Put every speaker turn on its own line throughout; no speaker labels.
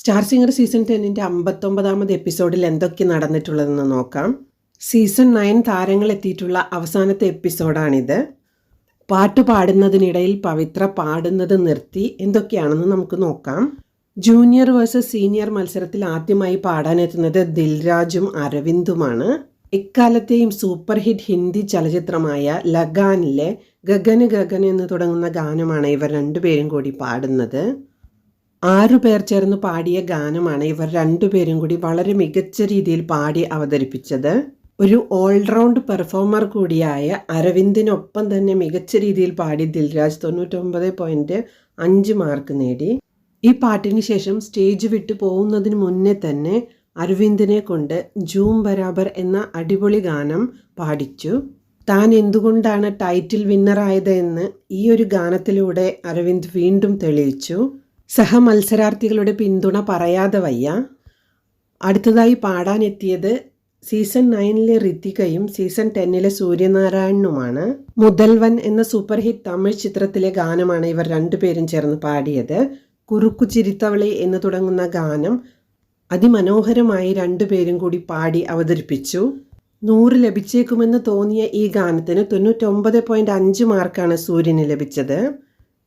Star singer season ടെന്നിന്റെ അമ്പത്തൊമ്പതാമത് എപ്പിസോഡിൽ എന്തൊക്കെ നടന്നിട്ടുള്ളതെന്ന് നോക്കാം. സീസൺ നയൻ താരങ്ങൾ എത്തിയിട്ടുള്ള അവസാനത്തെ എപ്പിസോഡാണിത് പാട്ട് പാടുന്നതിനിടയിൽ പവിത്ര പാടുന്നത് നിർത്തി എന്തൊക്കെയാണെന്ന് നമുക്ക് നോക്കാം. ജൂനിയർ വേഴ്സസ് സീനിയർ മത്സരത്തിൽ ആദ്യമായി പാടാനെത്തുന്നത് ദിൽരാജും അരവിന്ദുമാണ്. എക്കാലത്തെയും സൂപ്പർ ഹിറ്റ് ഹിന്ദി ചലച്ചിത്രമായ ലഗാനിലെ ഗഗന് ഗഗൻ എന്ന് തുടങ്ങുന്ന ഗാനമാണ് ഇവർ രണ്ടുപേരും കൂടി പാടുന്നത്. ആറു പേർ ചേർന്ന് പാടിയ ഗാനമാണ് ഇവർ രണ്ടുപേരും കൂടി വളരെ മികച്ച രീതിയിൽ പാടി അവതരിപ്പിച്ചത്. ഒരു ഓൾറൗണ്ട് പെർഫോമർ കൂടിയായ അരവിന്ദിനൊപ്പം തന്നെ മികച്ച രീതിയിൽ പാടി ദിൽരാജ് തൊണ്ണൂറ്റൊമ്പത് പോയിന്റ് അഞ്ച് മാർക്ക് നേടി. ഈ പാട്ടിന് ശേഷം സ്റ്റേജ് വിട്ടു പോകുന്നതിന് മുന്നേ തന്നെ അരവിന്ദിനെ കൊണ്ട് ജൂം ബരാബർ എന്ന അടിപൊളി ഗാനം പാടിച്ചു. താൻ എന്തുകൊണ്ടാണ് ടൈറ്റിൽ വിന്നറായത് എന്ന് ഈ ഒരു ഗാനത്തിലൂടെ അരവിന്ദ് വീണ്ടും തെളിയിച്ചു. സഹമത്സരാർത്ഥികളുടെ പിന്തുണ പറയാതെ വയ്യ. അടുത്തതായി പാടാനെത്തിയത് സീസൺ നയനിലെ ഋതികയും സീസൺ ടെന്നിലെ സൂര്യനാരായണനുമാണ്. മുതൽവൻ എന്ന സൂപ്പർ ഹിറ്റ് തമിഴ് ചിത്രത്തിലെ ഗാനമാണ് ഇവർ രണ്ടുപേരും ചേർന്ന് പാടിയത്. കുറുക്കു ചിരിത്തവളി എന്ന് തുടങ്ങുന്ന ഗാനം അതിമനോഹരമായി രണ്ടുപേരും കൂടി പാടി അവതരിപ്പിച്ചു. നൂറ് ലഭിച്ചേക്കുമെന്ന് തോന്നിയ ഈ ഗാനത്തിന് തൊണ്ണൂറ്റൊമ്പത് പോയിന്റ് അഞ്ച് മാർക്കാണ് സൂര്യന് ലഭിച്ചത്.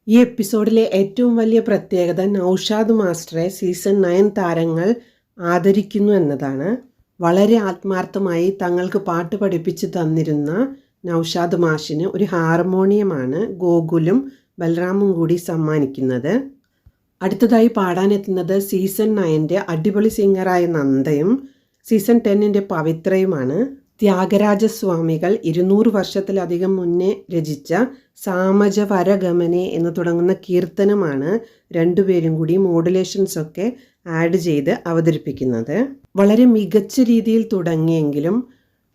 ഈ എപ്പിസോഡിലെ ഏറ്റവും വലിയ പ്രത്യേകത നൌഷാദ് മാസ്റ്ററെ സീസൺ നയൻ താരങ്ങൾ ആദരിക്കുന്നു എന്നതാണ്. വളരെ ആത്മാർത്ഥമായി തങ്ങൾക്ക് പാട്ട് പഠിപ്പിച്ച് തന്നിരുന്ന നൌഷാദ് മാഷിന് ഒരു ഹാർമോണിയമാണ് ഗോകുലും ബലറാമും കൂടി സമ്മാനിക്കുന്നത്. അടുത്തതായി പാടാനെത്തുന്നത് സീസൺ നയന്റെ അടിപൊളി സിംഗറായ നന്ദയും സീസൺ ടെന്നിന്റെ പവിത്രയുമാണ്. ത്യാഗരാജസ്വാമികൾ ഇരുന്നൂറ് വർഷത്തിലധികം മുന്നേ രചിച്ച സാമജവരഗമനെ എന്ന് തുടങ്ങുന്ന കീർത്തനമാണ് രണ്ടുപേരും കൂടി മോഡുലേഷൻസ് ഒക്കെ ആഡ് ചെയ്ത് അവതരിപ്പിക്കുന്നത്. വളരെ മികച്ച രീതിയിൽ തുടങ്ങിയെങ്കിലും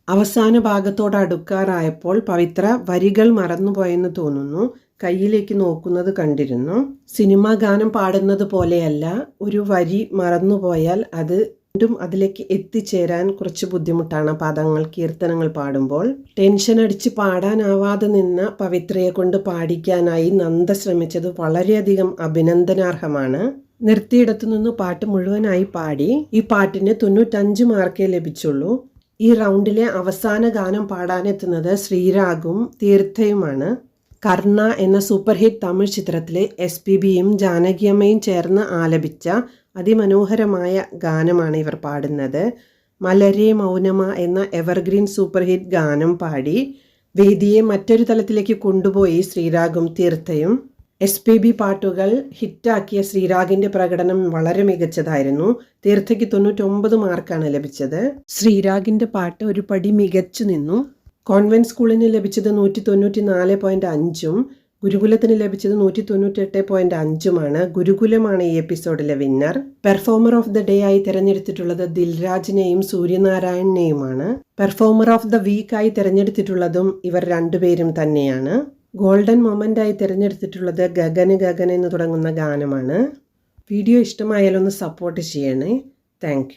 അവസാന ഭാഗത്തോട് അടുക്കാറായപ്പോൾ പവിത്ര വരികൾ മറന്നുപോയെന്ന് തോന്നുന്നു. കയ്യിലേക്ക് നോക്കുന്നത് കണ്ടിരുന്നു. സിനിമാ ഗാനം പാടുന്നത് പോലെയല്ല ഒരു വരി മറന്നുപോയാൽ അത് വീണ്ടും അതിലേക്ക് എത്തിച്ചേരാൻ കുറച്ച് ബുദ്ധിമുട്ടാണ്. പദങ്ങൾ കീർത്തനങ്ങൾ പാടുമ്പോൾ ടെൻഷൻ അടിച്ച് പാടാനാവാതെ നിന്ന പവിത്രയെ കൊണ്ട് പാടിക്കാനായി നന്ദ ശ്രമിച്ചത് വളരെയധികം അഭിനന്ദനാർഹമാണ്. നിർത്തിയിടത്തു നിന്ന് പാട്ട് മുഴുവനായി പാടി ഈ പാട്ടിന് തൊണ്ണൂറ്റഞ്ച് മാർക്കേ ലഭിച്ചുള്ളൂ. ഈ റൗണ്ടിലെ അവസാന ഗാനം പാടാനെത്തുന്നത് ശ്രീരാഗും തീർത്ഥയുമാണ്. കർണ എന്ന സൂപ്പർ ഹിറ്റ് തമിഴ് ചിത്രത്തിലെ എസ് പി ബിയും ജാനകിയമ്മയും ചേർന്ന് ആലപിച്ച അതിമനോഹരമായ ഗാനമാണ് ഇവർ പാടുന്നത്. മലരെ മൗനമ എന്ന എവർഗ്രീൻ സൂപ്പർ ഹിറ്റ് ഗാനം പാടി വേദിയെ മറ്റൊരു തലത്തിലേക്ക് കൊണ്ടുപോയി ശ്രീരാഗും തീർത്ഥയും. എസ് പി ബി പാട്ടുകൾ ഹിറ്റാക്കിയ ശ്രീരാഗിന്റെ പ്രകടനം വളരെ മികച്ചതായിരുന്നു. തീർത്ഥയ്ക്ക് തൊണ്ണൂറ്റൊമ്പത് മാർക്കാണ് ലഭിച്ചത്. ശ്രീരാഗിന്റെ പാട്ട് ഒരു പടി മികച്ചു നിന്നു. കോൺവെന്റ് സ്കൂളിന് ലഭിച്ചത് നൂറ്റി തൊണ്ണൂറ്റി നാല് പോയിന്റ് അഞ്ചും ഗുരുകുലത്തിന് ലഭിച്ചത് നൂറ്റി തൊണ്ണൂറ്റെട്ട് പോയിന്റ് അഞ്ചുമാണ്. ഗുരുകുലമാണ് ഈ എപ്പിസോഡിലെ winner. Performer of the day ആയി തിരഞ്ഞെടുത്തിട്ടുള്ളത് ദിൽരാജിനെയും സൂര്യനാരായണനെയുമാണ്. പെർഫോമർ ഓഫ് ദ വീക്ക് ആയി തിരഞ്ഞെടുത്തിട്ടുള്ളതും ഇവർ രണ്ടുപേരും തന്നെയാണ്. ഗോൾഡൻ മൊമെന്റ് ആയി തിരഞ്ഞെടുത്തിട്ടുള്ളത് ഗഗന് ഗഗൻ എന്ന് തുടങ്ങുന്ന ഗാനമാണ്. വീഡിയോ ഇഷ്ടമായാലൊന്ന് സപ്പോർട്ട് ചെയ്യണേ. താങ്ക്